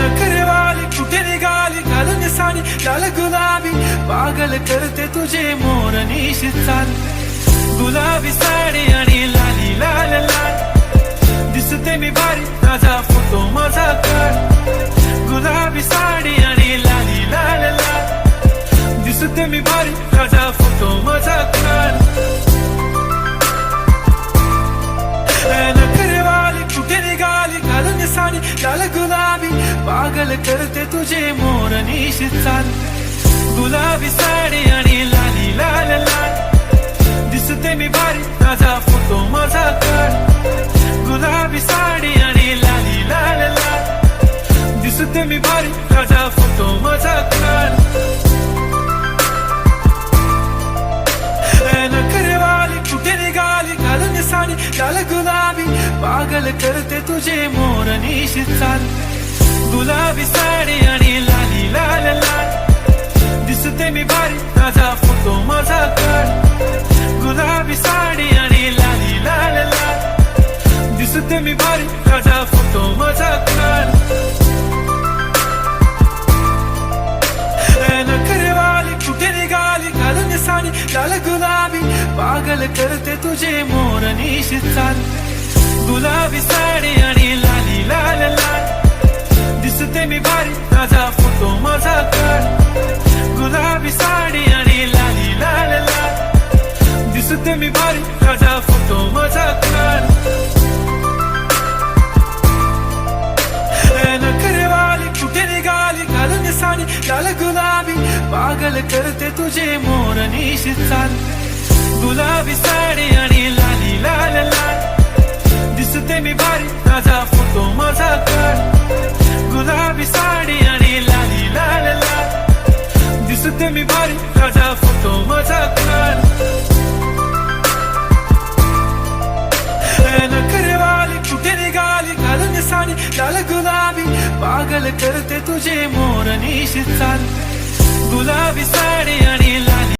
नखरेवाली कुठे निघाली घालून साडी? लाल गुलाबी पागल करते तुझे मोर निशी चाल गुलाबी साडी आणि लाली लाल लाल. दिसते मी भारी माझा फोटो माझा काढ गुलाबी साडी आणि लाली लाल लाल. दिसते मी भारी माझा पागल करते तुझे मोर निशी चाल. गुलाबी साडी आणि लाली लाल लाल. दिसते मी भारी ताजा फोटो माझा काढ गुलाबी साडी आणि लाली लाल लाल. दिसते मी भारी ताजा फोटो माझा काढ नखरेवाली कुठे निघाली? घालून साडी लाल गुलाबी. पागल करते तुझे मोर निशी चाल. गुलाबी साडी आणि लाली लाल लाल. दिसते मी भारी ताजा फोटो माझा काढ गुलाबी साडी आणि लाली लाल लाल. दिसते मी भारी ताजा फोटो माझा काढ नखरेवाली कुठे निघाली? घालून साडी लाल गुलाबी. पागल करते तुझे मोर निश चाल गुलाबी साडी आणि लाली मी भारी माझा फोटो माझा काढ गुलाबी साडी आणि लाली लाल लाल. दिसते मी भारी माझा फोटो माझा काढ नखरेवाली कुठे निघाली? घालून साडी लाल गुलाबी. पागल करते तुझे मोर निशी चाल. गुलाबी साडी आणि लाली लाल लाल. दिसते मी भारी माझा लाल दिसते मी भारी. माझा फोटो माझा काढ नखरेवाली कुठे निघाली? घालून साडी लाल गुलाबी. पागल करते तुझे मोर निशी चाल. गुलाबी साडी आणि लाली